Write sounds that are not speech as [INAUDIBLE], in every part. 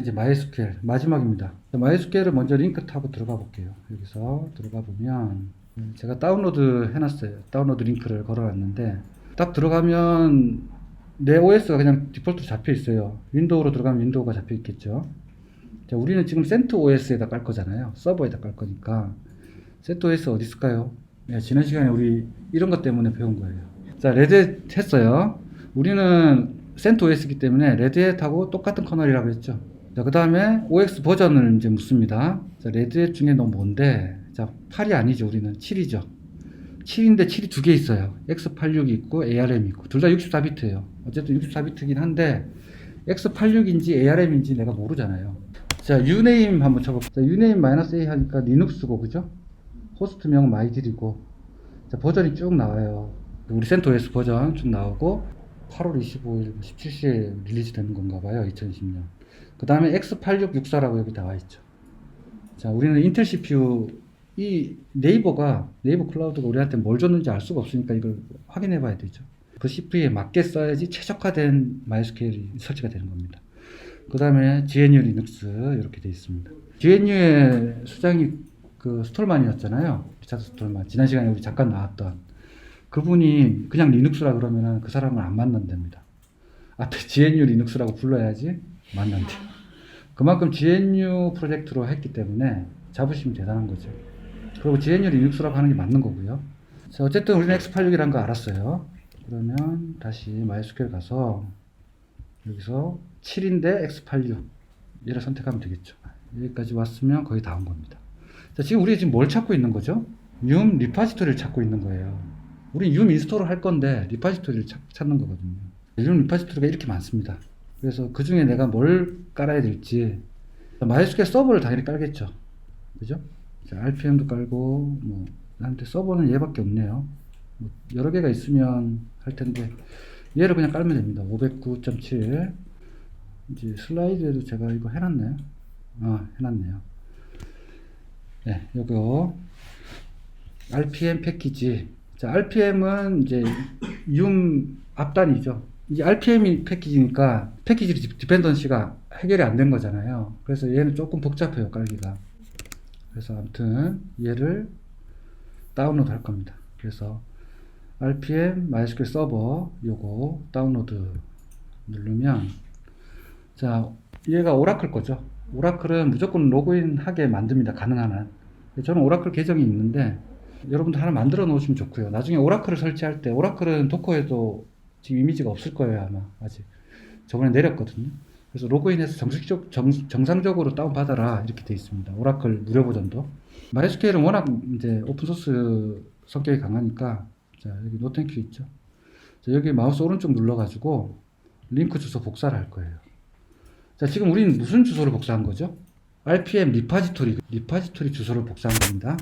이제 MySQL 마지막입니다. MySQL을 먼저 링크 타고 들어가 볼게요. 여기서 들어가 보면 제가 다운로드 해놨어요. 다운로드 링크를 걸어놨는데 딱 들어가면 내 OS가 그냥 디폴트로 잡혀 있어요. 윈도우로 들어가면 윈도우가 잡혀 있겠죠. 자, 우리는 지금 센트 OS에다 깔 거잖아요. 서버에다 깔 거니까. 센트 OS 어디 있을까요? 네, 지난 시간에 우리 이런 것 때문에 배운 거예요. 자, 레드햇 했어요. 우리는 센트 OS이기 때문에 레드햇하고 똑같은 커널이라고 했죠. 자, 그 다음에 OX 버전을 이제 묻습니다. 자, 레드햇 중에 너 뭔데? 자, 8이 아니죠. 우리는 7이죠. 7인데 7이 두 개 있어요. X86이 있고 ARM이 있고 둘 다 64비트예요. 어쨌든 64비트긴 한데 X86인지 ARM인지 내가 모르잖아요. 자, 유네임 한번 쳐볼게요. 자, 유네임 마이너스 A 하니까 리눅스고 그죠? 호스트명 마이딜이고 자, 버전이 쭉 나와요. 우리 센토S 버전 쭉 나오고 8월 25일 17시에 릴리즈 되는 건가 봐요. 2020년. 그 다음에 X8664라고 여기 나와 있죠. 자, 우리는 인텔 CPU 이 네이버가 네이버 클라우드가 우리한테 뭘 줬는지 알 수가 없으니까 이걸 확인해 봐야 되죠. 그 CPU에 맞게 써야지 최적화된 MySQL이 설치가 되는 겁니다. 그 다음에 GNU 리눅스 이렇게 되어 있습니다. GNU의 수장이 그 스톨만이었잖아요. 리차드 스톨만. 지난 시간에 우리 잠깐 나왔던 그분이 그냥 리눅스라 그러면은 그 사람은 안 만난답니다. 앞에 GNU 리눅스라고 불러야지 만난대. 그만큼 GNU 프로젝트로 했기 때문에 자부심이 대단한 거죠. 그리고 GNU 리눅스라고 하는 게 맞는 거고요. 자, 어쨌든 우리는 X86이라는 거 알았어요. 그러면 다시 MySQL 가서 여기서 7인데 X86 얘를 선택하면 되겠죠. 여기까지 왔으면 거의 다 온 겁니다. 자, 지금 우리 지금 뭘 찾고 있는 거죠? yum 리파지토리를 찾고 있는 거예요. 우리 yum 인스톨을 할 건데 리파지토리를 찾, 찾는 거거든요. yum 리파지토리가 이렇게 많습니다. 그래서 그 중에 내가 뭘 깔아야 될지 MySQL 서버를 당연히 깔겠죠. 그죠? 자, RPM도 깔고 뭐 나한테 서버는 얘밖에 없네요. 뭐 여러 개가 있으면 할 텐데 얘를 그냥 깔면 됩니다. 509.7 이제 슬라이드에도 제가 이거 해놨네요. 아 해놨네요. 네, 요거 RPM 패키지. 자, RPM은 이제 yum 앞단이죠. 이제 RPM이 패키지니까 패키지 디펜던시가 해결이 안 된 거잖아요. 그래서 얘는 조금 복잡해요, 깔기가. 그래서 아무튼 얘를 다운로드 할 겁니다. 그래서 RPM MySQL 서버 요거 다운로드 누르면 자 얘가 오라클 거죠. 오라클은 무조건 로그인 하게 만듭니다. 가능한 한. 저는 오라클 계정이 있는데 여러분들 하나 만들어 놓으시면 좋고요. 나중에 오라클을 설치할 때 오라클은 도커에도 지금 이미지가 없을 거예요 아마 아직 저번에 내렸거든요. 그래서 로그인해서 정식적 정, 정상적으로 다운 받아라 이렇게 돼 있습니다. 오라클 무료 버전도. MySQL은 워낙 이제 오픈 소스 성격이 강하니까 자 여기 노텐큐 있죠. 자, 여기 마우스 오른쪽 눌러가지고 링크 주소 복사를 할 거예요. 자 지금 우리는 무슨 주소를 복사한 거죠? RPM 리파지토리 리파지토리 주소를 복사한 겁니다.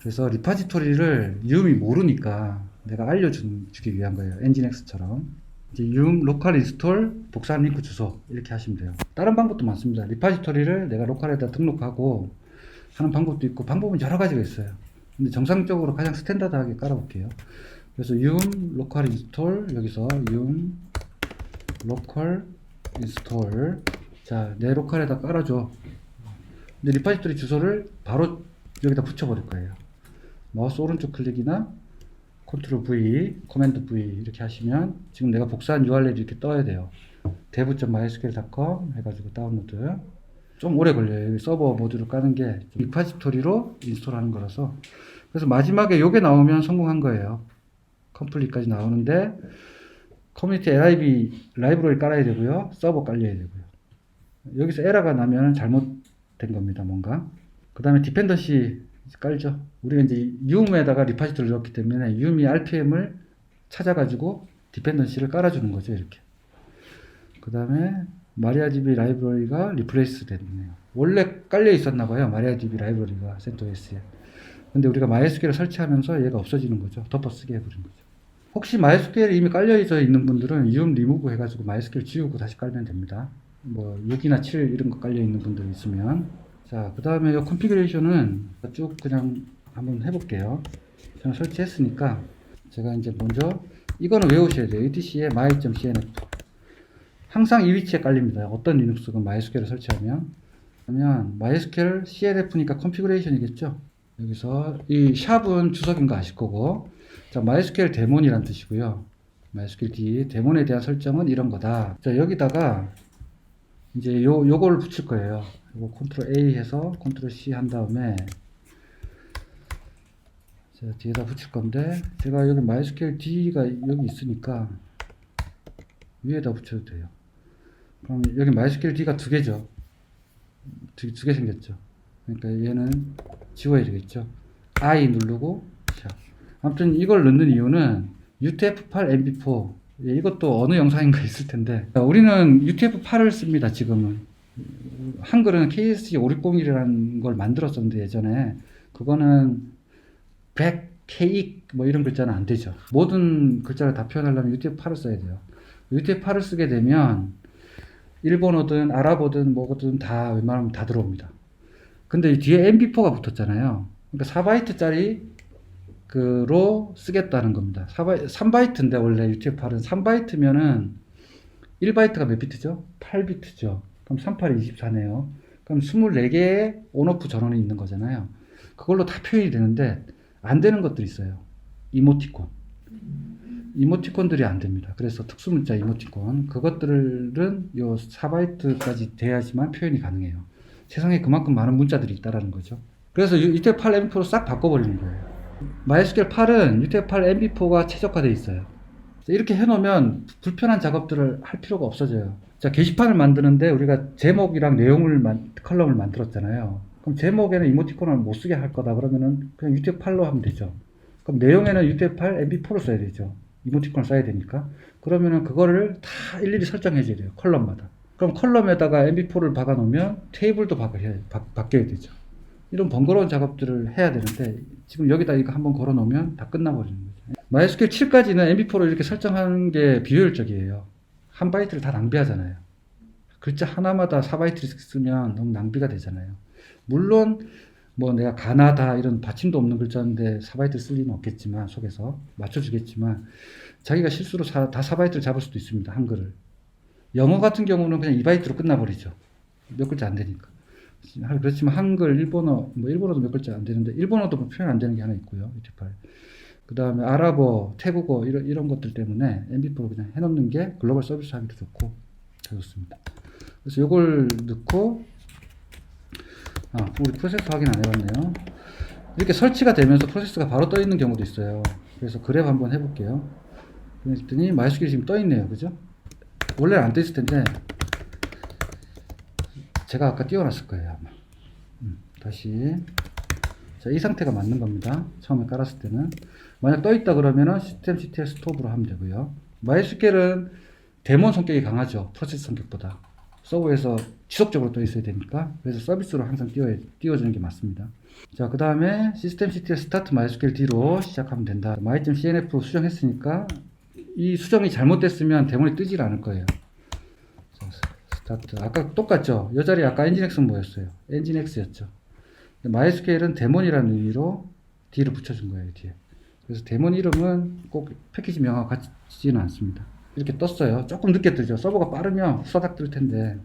그래서 리파지토리를 유음이 모르니까 내가 알려주기 위한 거예요. 엔진엑스처럼. 이제 yum 로컬 인스톨 복사한 링크 주소 이렇게 하시면 돼요. 다른 방법도 많습니다. 리파지토리를 내가 로컬에다 등록하고 하는 방법도 있고 방법은 여러 가지가 있어요. 근데 정상적으로 가장 스탠다드하게 깔아볼게요. 그래서 yum 로컬 인스톨 여기서 yum 로컬 인스톨 자내 로컬에다 깔아줘. 근데 리파지토리 주소를 바로 여기다 붙여버릴 거예요. 마우스 오른쪽 클릭이나 컨트롤 V, 코맨드 V 이렇게 하시면 지금 내가 복사한 URL이 이렇게 떠야 돼요. dev.mysql.com 해가지고 다운로드. 좀 오래 걸려요. 서버 모듈을 까는 게 리파지토리로 인스톨하는 거라서. 그래서 마지막에 요게 나오면 성공한 거예요. 컴플리트까지 나오는데 커뮤니티 lib 라이브러리 깔아야 되고요. 서버 깔려야 되고요. 여기서 에러가 나면 잘못된 겁니다. 뭔가. 그 다음에 디펜던시 깔죠. 우리가 이제 yum에다가 리파지토리를 넣었기 때문에 yum이 rpm을 찾아가지고 디펜던시를 깔아주는 거죠. 이렇게. 그 다음에 마리아DB 라이브러리가 리플레이스 됐네요. 원래 깔려 있었나 봐요. 마리아DB 라이브러리가 센토S에. 근데 우리가 MySQL을 설치하면서 얘가 없어지는 거죠. 덮어쓰게 해버린 거죠. 혹시 MySQL이 이미 깔려져 있는 분들은 yum 리무브 해가지고 MySQL 지우고 다시 깔면 됩니다. 뭐 6이나 7 이런 거 깔려 있는 분들 있으면 자, 그 다음에 이 컨피그레이션은 쭉 그냥 한번 해볼게요. 저는 설치했으니까 제가 이제 먼저 이거는 외우셔야 돼요. etc의 my.cnf 항상 이 위치에 깔립니다. 어떤 리눅스건 MySQL을 설치하면 그러면 MySQL CLF니까 컨피그레이션이겠죠. 여기서 이 샵은 주석인 거 아실 거고 자 MySQL 데몬이란 뜻이고요. MySQL D 데몬에 대한 설정은 이런 거다. 자 여기다가 이제 요 요거를 붙일 거예요. 요거 컨트롤 A 해서 컨트롤 C 한 다음에 자, 뒤에다 붙일 건데 제가 여기 MySQL D가 여기 있으니까 위에다 붙여도 돼요. 그럼 여기 MySQL D가 두 개죠. 두개 생겼죠. 그러니까 얘는 지워야 되겠죠. I 누르고 샵. 아무튼 이걸 넣는 이유는 UTF-8 MB4 예, 이것도 어느 영상인가 있을 텐데 우리는 UTF-8을 씁니다. 지금은 한 글은 KSC 5601이라는 걸 만들었었는데 예전에 그거는 100, K 뭐 이런 글자는 안 되죠. 모든 글자를 다 표현하려면 UTF-8을 써야 돼요. UTF-8을 쓰게 되면 일본어든 아랍어든 뭐든 다 웬만하면 다 들어옵니다. 근데 이 뒤에 MB4가 붙었잖아요. 그러니까 4바이트짜리 그로 쓰겠다는 겁니다. 4바이, 3바이트인데 원래 UTF-8은 3바이트면은 1바이트가 몇 비트죠? 8비트죠. 그럼 38이 24네요. 그럼 24개의 온오프 전원이 있는 거잖아요. 그걸로 다 표현이 되는데 안 되는 것들이 있어요. 이모티콘. 이모티콘들이 안 됩니다. 그래서 특수문자 이모티콘 그것들은 요 4바이트까지 돼야지만 표현이 가능해요. 세상에 그만큼 많은 문자들이 있다라는 거죠. 그래서 UTF-8 MB4로 싹 바꿔버리는 거예요. MySQL 8은 UTF-8 MB4가 최적화되어 있어요. 이렇게 해놓으면 불편한 작업들을 할 필요가 없어져요. 자, 게시판을 만드는데 우리가 제목이랑 내용을 만, 컬럼을 만들었잖아요. 그럼 제목에는 이모티콘을 못 쓰게 할 거다 그러면은 그냥 UTF-8로 하면 되죠. 그럼 내용에는 UTF-8 MB4로 써야 되죠. 이모티콘을 써야 되니까. 그러면은 그거를 다 일일이 설정해 줘야 돼요. 컬럼마다. 그럼 컬럼에다가 MB4를 박아 놓으면 테이블도 박아야, 바, 바뀌어야 되죠. 이런 번거로운 작업들을 해야 되는데 지금 여기다 이거 한번 걸어 놓으면 다 끝나버리는 거죠. MySQL 7까지는 MB4로 이렇게 설정하는 게 비효율적이에요. 한 바이트를 다 낭비하잖아요. 글자 하나마다 4바이트를 쓰면 너무 낭비가 되잖아요. 물론 뭐 내가 가나다 이런 받침도 없는 글자인데 4바이트 쓸 리는 없겠지만 속에서 맞춰주겠지만 자기가 실수로 사, 다 4바이트를 잡을 수도 있습니다. 한글을. 영어 같은 경우는 그냥 2바이트로 끝나버리죠. 몇 글자 안 되니까. 그렇지만 한글, 일본어, 뭐 일본어도 몇 글자 안 되는데 일본어도 뭐 표현 안 되는 게 하나 있고요. UT8. 그 다음에 아랍어, 태국어 이런 이런 것들 때문에 MB4로 그냥 해놓는 게 글로벌 서비스 하기도 좋고 더 좋습니다. 그래서 이걸 넣고 아, 우리 프로세스 확인 안 해봤네요. 이렇게 설치가 되면서 프로세스가 바로 떠 있는 경우도 있어요. 그래서 그랩 한번 해볼게요. 그랬더니 마이스킬이 지금 떠 있네요. 그죠? 원래는 안 떠 있을 텐데 제가 아까 띄워놨을 거예요 아마 음, 다시 자, 이 상태가 맞는 겁니다 처음에 깔았을 때는 만약 떠 있다 그러면은 시스템 CTL 스톱으로 하면 되고요 MySQL은 데몬 성격이 강하죠 프로세스 성격보다 서버에서 지속적으로 떠 있어야 되니까 그래서 서비스로 항상 띄워, 띄워주는 게 맞습니다 자 그 다음에 시스템 CTL 스타트 MySQL D로 시작하면 된다 my.cnf 수정했으니까 이 수정이 잘못됐으면 데몬이 뜨질 않을 거예요 자, 스타트. 아까 똑같죠? 이 자리 아까 엔진엑스는 뭐였어요? 엔진엑스였죠. 마이스케일은 데몬이라는 의미로 D를 붙여준 거예요, 뒤에. 그래서 데몬 이름은 꼭 패키지 명하고 같지는 않습니다. 이렇게 떴어요. 조금 늦게 뜨죠. 서버가 빠르면 후다닥 뜰 텐데.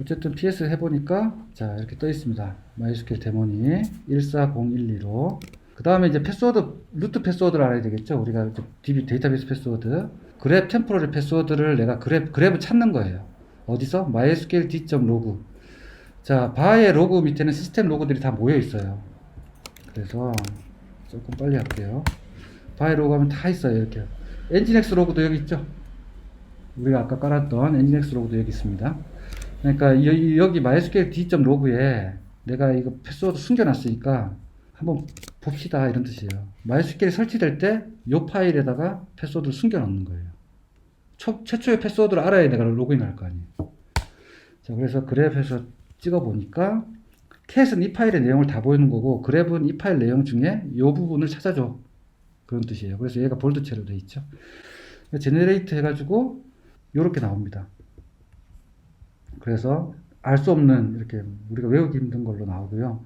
어쨌든 PS 해보니까, 자, 이렇게 떠 있습니다. 마이스케일 데몬이 14012로. 그 다음에 이제 패스워드, 루트 패스워드를 알아야 되겠죠? 우리가 DB 데이터베이스 패스워드. 그랩 템포러리 패스워드를 내가 그랩, 그랩을 찾는 거예요. 어디서? MySQL d.log. 자, 바의 로그 밑에는 시스템 로그들이 다 모여 있어요. 그래서 조금 빨리 할게요. 바의 로그 하면 다 있어요. 이렇게. 엔진엑스 로그도 여기 있죠? 우리가 아까 깔았던 엔진엑스 로그도 여기 있습니다. 그러니까 여, 여기 MySQL d.log에 내가 이거 패스워드 숨겨놨으니까 한번 봅시다 이런 뜻이에요. MySQL 설치될 때 이 파일에다가 패스워드를 숨겨놓는 거예요. 초, 최초의 패스워드를 알아야 내가 로그인 할 거 아니에요. 자, 그래서 그랩에서 찍어 보니까 캣은 이 파일의 내용을 다 보이는 거고 그랩은 이 파일 내용 중에 이 부분을 찾아줘. 그런 뜻이에요. 그래서 얘가 볼드체로 돼 있죠. 제네레이트 해가지고 이렇게 나옵니다. 그래서 알 수 없는 이렇게 우리가 외우기 힘든 걸로 나오고요.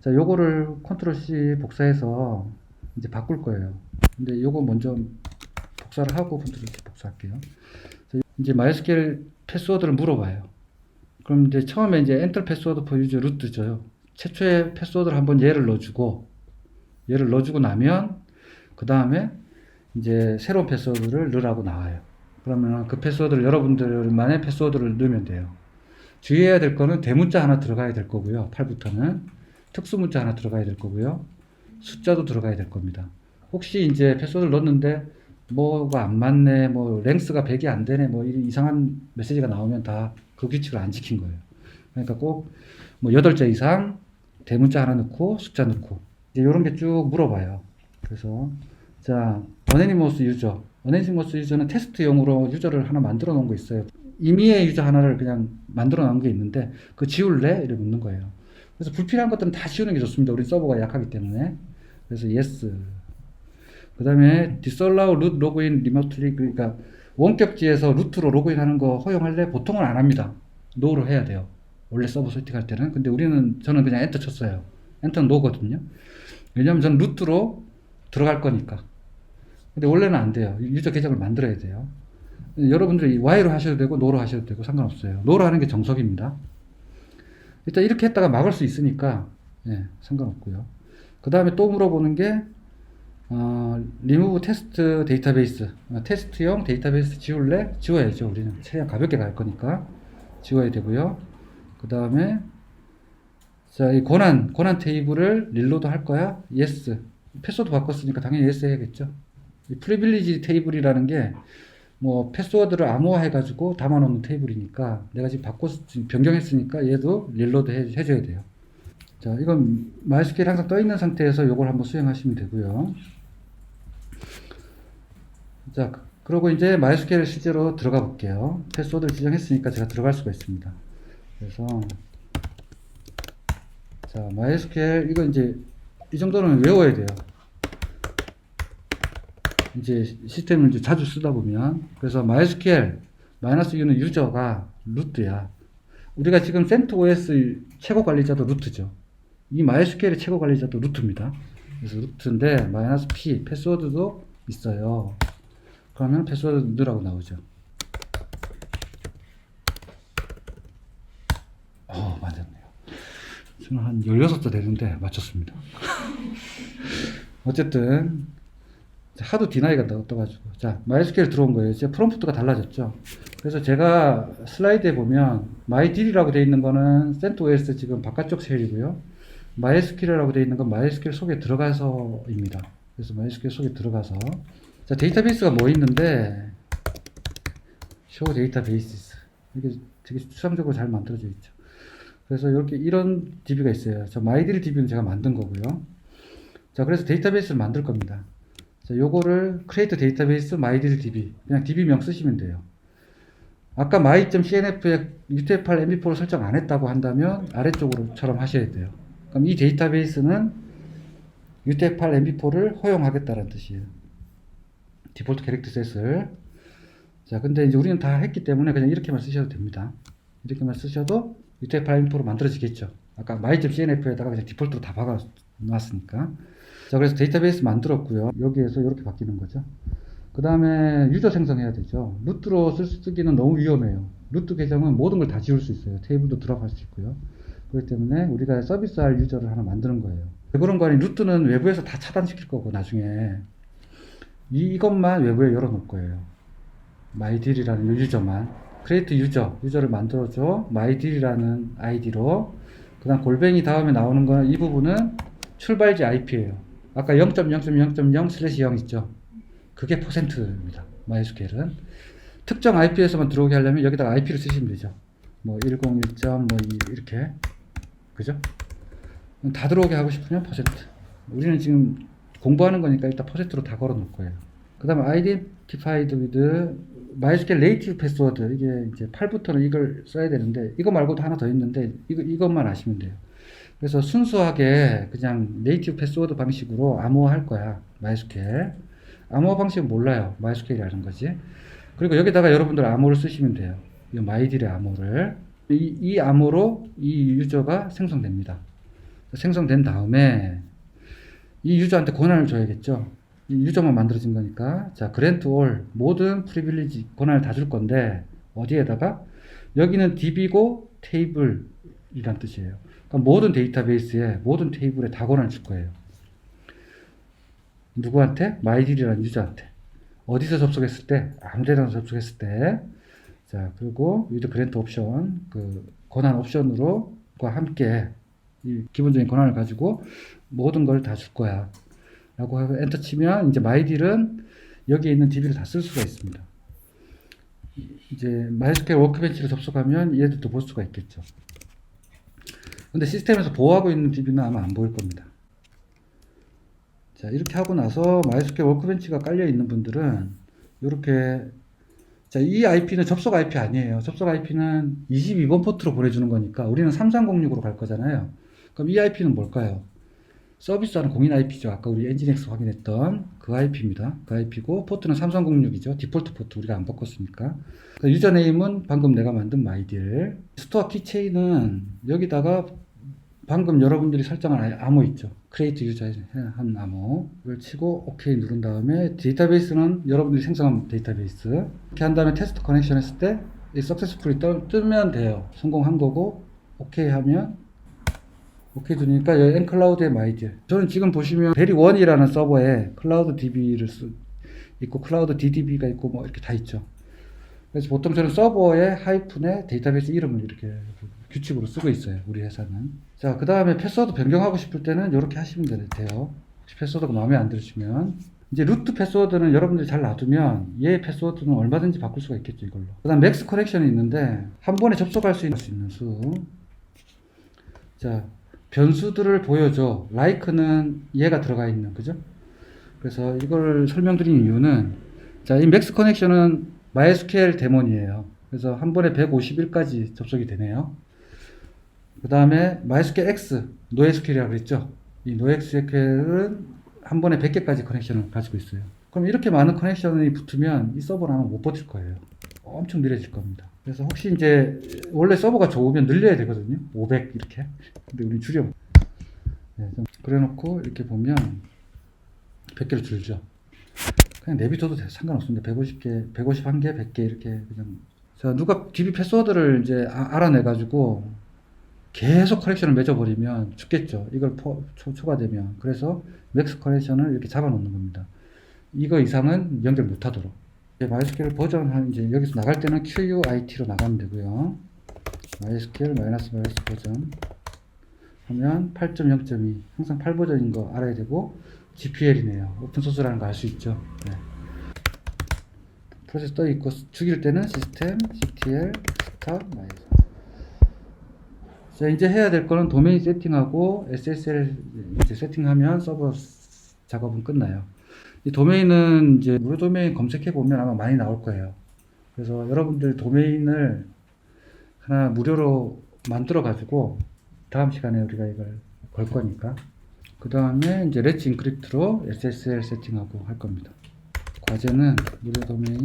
자, 요거를 컨트롤 C 복사해서 이제 바꿀 거예요. 근데 요거 먼저 복사를 하고 컨트롤 C 복사할게요. 자, 이제 MySQL 패스워드를 물어봐요. 그럼 이제 처음에 이제 엔터 패스워드 user root 줘요. 최초의 패스워드를 한번 얘를 넣어주고 얘를 넣어주고 나면 그 다음에 이제 새로운 패스워드를 넣으라고 나와요. 그러면 그 패스워드를 여러분들만의 패스워드를 넣으면 돼요. 주의해야 될 거는 대문자 하나 들어가야 될 거고요. 8부터는 특수 문자 하나 들어가야 될 거고요. 숫자도 들어가야 될 겁니다. 혹시 이제 패스워드를 넣었는데 뭐가 안 맞네, 뭐 랭스가 100이 안 되네, 뭐 이런 이상한 메시지가 나오면 다 그 규칙을 안 지킨 거예요. 그러니까 꼭 뭐 8자 이상 대문자 하나 넣고 숫자 넣고 이제 이런 게 쭉 물어봐요. 그래서 자, 어네니머스 유저. 어네니머스 유저는 테스트용으로 유저를 하나 만들어 놓은 거 있어요. 임의의 유저 하나를 그냥 만들어 놓은 게 있는데 그 지울래? 이렇게 묻는 거예요. 그래서 불필요한 것들은 다 지우는 게 좋습니다. 우리 서버가 약하기 때문에. 그래서 yes. 그 다음에 disallow root login remotely 그러니까 원격지에서 루트로 로그인하는 거 허용할래? 보통은 안 합니다. 노로 해야 돼요. 원래 서버 세팅할 때는. 근데 우리는 저는 그냥 엔터 쳤어요. 엔터는 노거든요. 왜냐면 저는 루트로 들어갈 거니까. 근데 원래는 안 돼요. 유저 계정을 만들어야 돼요. 여러분들이 Y로 하셔도 되고 노로 하셔도 되고 상관없어요. 노로 하는 게 정석입니다. 일단 이렇게 했다가 막을 수 있으니까 예, 상관없고요. 그 다음에 또 물어보는 게 어, 리무브 테스트 데이터베이스 어, 테스트용 데이터베이스 지울래? 지워야죠. 우리는 최대한 가볍게 갈 거니까 지워야 되고요. 그 다음에 자, 이 권한 권한 테이블을 릴로드 할 거야? yes. 패스워드 바꿨으니까 당연히 yes 해야겠죠. 이 프리빌리지 테이블이라는 게 뭐 패스워드를 암호화해 가지고 담아 놓는 테이블이니까 내가 지금 바꿨 변경했으니까 얘도 릴로드 해, 해줘야 돼요. 자, 이건 MySQL 항상 떠 있는 상태에서 이걸 한번 수행하시면 되고요. 자, 그리고 이제 MySQL 실제로 들어가 볼게요. 패스워드를 지정했으니까 제가 들어갈 수가 있습니다. 그래서 자, MySQL 이거 이제 이 정도는 외워야 돼요. 이제 시스템을 이제 자주 쓰다 보면 그래서 MySQL 마이너스 U는 유저가 루트야. 우리가 지금 CentOS 최고 관리자도 루트죠. 이 MySQL의 최고 관리자도 루트입니다. 그래서 루트인데 마이너스 P 패스워드도 있어요. 그러면 패스워드 넣으라고 나오죠. 어, 맞았네요. 저는 한 16도 되는데 맞췄습니다. [LAUGHS] 어쨌든 하도 디나이가 떠가지고 자 MySQL 들어온 거예요. 이제 프롬프트가 달라졌죠. 그래서 제가 슬라이드에 보면 MyDB라고 되어 있는 거는 CentOS 지금 바깥쪽 쉘이고요. MySQL이라고 되어 있는 건 MySQL 속에 들어가서입니다. 그래서 MySQL 속에 들어가서 자 데이터베이스가 뭐 있는데 show databases 이게 되게 추상적으로 잘 만들어져 있죠. 그래서 이렇게 이런 DB가 있어요. 저 MyDB는 제가 만든 거고요. 자 그래서 데이터베이스를 만들 겁니다. 자, 요거를 create database mydb 그냥 db명 쓰시면 돼요. 아까 my.cnf에 utf8 mv4를 설정 안 했다고 한다면 아래쪽으로처럼 하셔야 돼요. 그럼 이 데이터베이스는 utf8 mv4를 허용하겠다는 뜻이에요. 디폴트 캐릭터 셋을 자 근데 이제 우리는 다 했기 때문에 그냥 이렇게만 쓰셔도 됩니다. 이렇게만 쓰셔도 utf8 mv4로 만들어지겠죠. 아까 my.cnf에다가 그냥 디폴트로 다 박아 놨으니까. 자, 그래서 데이터베이스 만들었고요. 여기에서 이렇게 바뀌는 거죠. 그 다음에 유저 생성해야 되죠. 루트로 쓸 쓰기는 너무 위험해요. 루트 계정은 모든 걸 다 지울 수 있어요. 테이블도 들어갈 수 있고요. 그렇기 때문에 우리가 서비스할 유저를 하나 만드는 거예요. 그런 거 아니 루트는 외부에서 다 차단시킬 거고 나중에 이, 이것만 외부에 열어놓을 거예요. my딜이라는 유저만 create 유저 유저를 만들어줘 my딜이라는 아이디로 그 다음 골뱅이 다음에 나오는 거는 이 부분은 출발지 IP예요. 아까 0.0.0.0 슬래시 0 있죠. 그게 퍼센트입니다. MySQL은. 특정 IP에서만 들어오게 하려면 여기다가 IP를 쓰시면 되죠. 뭐 101.뭐 이렇게. 그죠? 다 들어오게 하고 싶으면 퍼센트. 우리는 지금 공부하는 거니까 일단 퍼센트로 다 걸어 놓을 거예요. 그 다음에 identified with MySQL native password. 이게 이제 8부터는 이걸 써야 되는데, 이거 말고도 하나 더 있는데, 이거, 이것만 아시면 돼요. 그래서 순수하게 그냥 네이티브 패스워드 방식으로 암호화할 거야. MySQL. 암호화 방식은 몰라요. MySQL이라는 거지. 그리고 여기다가 여러분들 암호를 쓰시면 돼요. 이 마이딜의 암호를. 이, 이 암호로 이 유저가 생성됩니다. 생성된 다음에 이 유저한테 권한을 줘야겠죠. 이 유저만 만들어진 거니까. 자, 그랜트 올 모든 프리빌리지 권한을 다 줄 건데 어디에다가 여기는 DB고 테이블이란 뜻이에요. 그러니까 모든 데이터베이스에 모든 테이블에 다 권한을 줄 거예요. 누구한테? 마이딜이라는 유저한테. 어디서 접속했을 때? 아무데나 접속했을 때. 자, 그리고 위드 그랜트 옵션, 그 권한 옵션으로 과 함께 이 기본적인 권한을 가지고 모든 걸 다 줄 거야. 라고 하고 엔터 치면 이제 마이딜은 여기에 있는 DB를 다 쓸 수가 있습니다. 이제 마이스퀘어 워크벤치를 접속하면 얘들도 볼 수가 있겠죠. 근데 시스템에서 보호하고 있는 DB는 아마 안 보일 겁니다. 자, 이렇게 하고 나서 마이스퀘어 워크벤치가 깔려 있는 분들은 이렇게 자, 이 IP는 접속 IP 아니에요. 접속 IP는 22번 포트로 보내주는 거니까 우리는 3306으로 갈 거잖아요. 그럼 이 IP는 뭘까요? 서비스하는 공인 IP죠. 아까 우리 엔진엑스 확인했던 그 IP입니다. 그 IP고 포트는 3306이죠. 디폴트 포트 우리가 안 바꿨으니까. 그 유저네임은 방금 내가 만든 마이딜. 스토어 키체인은 여기다가 방금 여러분들이 설정한 암호 있죠. 크리에이트 유저 한 암호를 치고 OK 누른 다음에 데이터베이스는 여러분들이 생성한 데이터베이스 이렇게 한 다음에 테스트 커넥션 했을 때 이 석세스풀이 뜨면 돼요. 성공한 거고 OK 하면 오케이 두니까 여기 엔클라우드의 마이딜 저는 지금 보시면 베리1이라는 서버에 클라우드 DB를 쓰, 있고 클라우드 DDB가 있고 뭐 이렇게 다 있죠. 그래서 보통 저는 서버에 하이픈에 데이터베이스 이름을 이렇게 규칙으로 쓰고 있어요 우리 회사는. 자 그 다음에 패스워드 변경하고 싶을 때는 이렇게 하시면 돼요. 혹시 패스워드가 마음에 안 들으시면. 이제 루트 패스워드는 여러분들이 잘 놔두면 얘 패스워드는 얼마든지 바꿀 수가 있겠죠 이걸로. 그 다음 맥스 커넥션이 있는데 한 번에 접속할 수 있는 수. 자, 변수들을 보여줘. like는 얘가 들어가 있는, 그죠? 그래서 이걸 설명드린 이유는, 자, 이 맥스 커넥션은 MySQL 데몬이에요. 그래서 한 번에 151까지 접속이 되네요. 그 다음에 MySQL X, NoSQL이라고 그랬죠? 이 NoSQL은 한 번에 100개까지 커넥션을 가지고 있어요. 그럼 이렇게 많은 커넥션이 붙으면 이 서버는 아마 못 버틸 거예요. 엄청 느려질 겁니다. 그래서 혹시 이제 원래 서버가 좋으면 늘려야 되거든요. 500 이렇게. 근데 우리 줄여. 네, 좀 그래놓고 이렇게 보면 100개로 줄죠. 그냥 내비둬도 돼. 상관없습니다. 150개, 151개, 100개 이렇게 그냥. 자, 누가 DB 패스워드를 이제 아- 알아내가지고 계속 커넥션을 맺어버리면 죽겠죠. 이걸 포, 초, 초과되면. 그래서 맥스 커넥션을 이렇게 잡아놓는 겁니다. 이거 이상은 연결 못하도록. MySQL 버전 한 이제 여기서 나갈 때는 QUIT로 나가면 되고요. MySQL 마이너스 마이너스 버전 하면 8.0.2 항상 8 버전인 거 알아야 되고 GPL이네요. 오픈 소스라는 거 알 수 있죠. 네. 프로세스 떠 있고 죽일 때는 시스템 ctl 스탑 마이너스 자 이제 해야 될 거는 도메인 세팅하고 SSL 이제 세팅하면 서버 작업은 끝나요. 이 도메인은 이제 무료 도메인 검색해 보면 아마 많이 나올 거예요. 그래서 여러분들 도메인을 하나 무료로 만들어 가지고 다음 시간에 우리가 이걸 걸 거니까 그 다음에 이제 렛츠 인크립트로 SSL 세팅하고 할 겁니다. 과제는 무료 도메인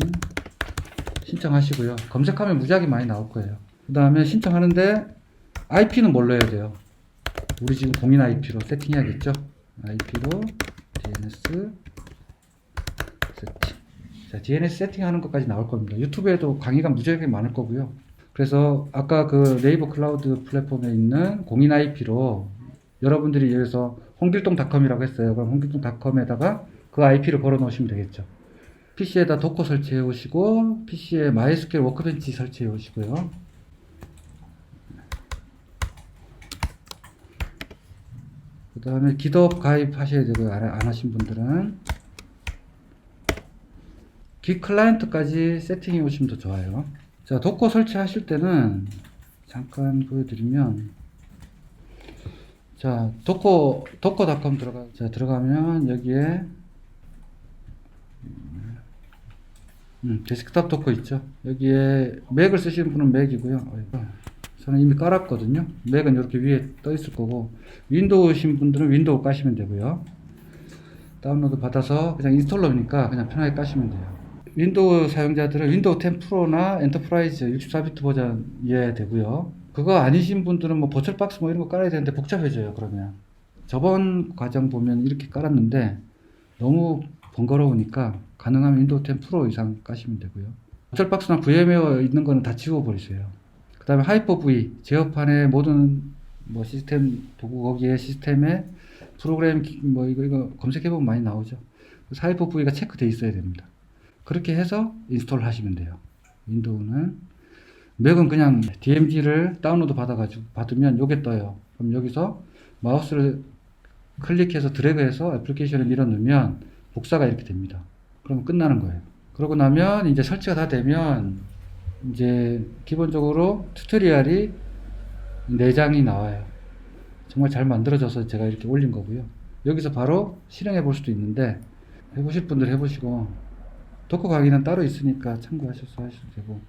신청하시고요. 검색하면 무지하게 많이 나올 거예요. 그 다음에 신청하는데 IP는 뭘로 해야 돼요? 우리 지금 공인 IP로 세팅해야겠죠? IP로 DNS 세팅. 자, DNS 세팅하는 것까지 나올 겁니다. 유튜브에도 강의가 무지하게 많을 거고요. 그래서 아까 그 네이버 클라우드 플랫폼에 있는 공인 IP로 여러분들이 여기서 홍길동닷컴이라고 했어요. 그럼 홍길동닷컴에다가 그 IP를 걸어 놓으시면 되겠죠. PC에다 도커 설치해 오시고 PC에 MySQL 워크벤치 설치해 오시고요. 그 다음에 기업 가입하셔야 되고요. 안, 안 하신 분들은 기 클라이언트까지 세팅해 오시면 더 좋아요. 자, 도커 설치하실 때는 잠깐 보여드리면 자, 도커 도커닷컴 들어가 자 들어가면 여기에 음, 데스크탑 도커 있죠. 여기에 맥을 쓰시는 분은 맥이고요. 저는 이미 깔았거든요. 맥은 이렇게 위에 떠 있을 거고 윈도우신 분들은 윈도우 까시면 되고요. 다운로드 받아서 그냥 인스톨러니까 그냥 편하게 까시면 돼요. 윈도우 사용자들은 윈도우 10 프로나 엔터프라이즈 64비트 버전 이해야 되고요. 그거 아니신 분들은 뭐 버철박스 뭐 이런 거 깔아야 되는데 복잡해져요. 그러면 저번 과정 보면 이렇게 깔았는데 너무 번거로우니까 가능하면 윈도우 10 프로 이상 까시면 되고요. 어쩔 박스나 VM웨어 있는 거는 다 지워버리세요. 그 다음에 하이퍼V, 제어판의 모든 뭐 시스템, 도구 거기에 시스템에 프로그램 기- 뭐 이거, 이거 검색해보면 많이 나오죠. 그래서 하이퍼V가 체크돼 있어야 됩니다. 그렇게 해서 인스톨 하시면 돼요. 윈도우는 맥은 그냥 DMG를 다운로드 받아가지고 받으면 요게 떠요. 그럼 여기서 마우스를 클릭해서 드래그해서 애플리케이션을 밀어 넣으면 복사가 이렇게 됩니다. 그럼 끝나는 거예요. 그러고 나면 이제 설치가 다 되면 이제 기본적으로 튜토리얼이 4장이 나와요. 정말 잘 만들어져서 제가 이렇게 올린 거고요. 여기서 바로 실행해 볼 수도 있는데 해보실 분들 해보시고 도커 강의는 따로 있으니까 참고하셔서 하셔도 되고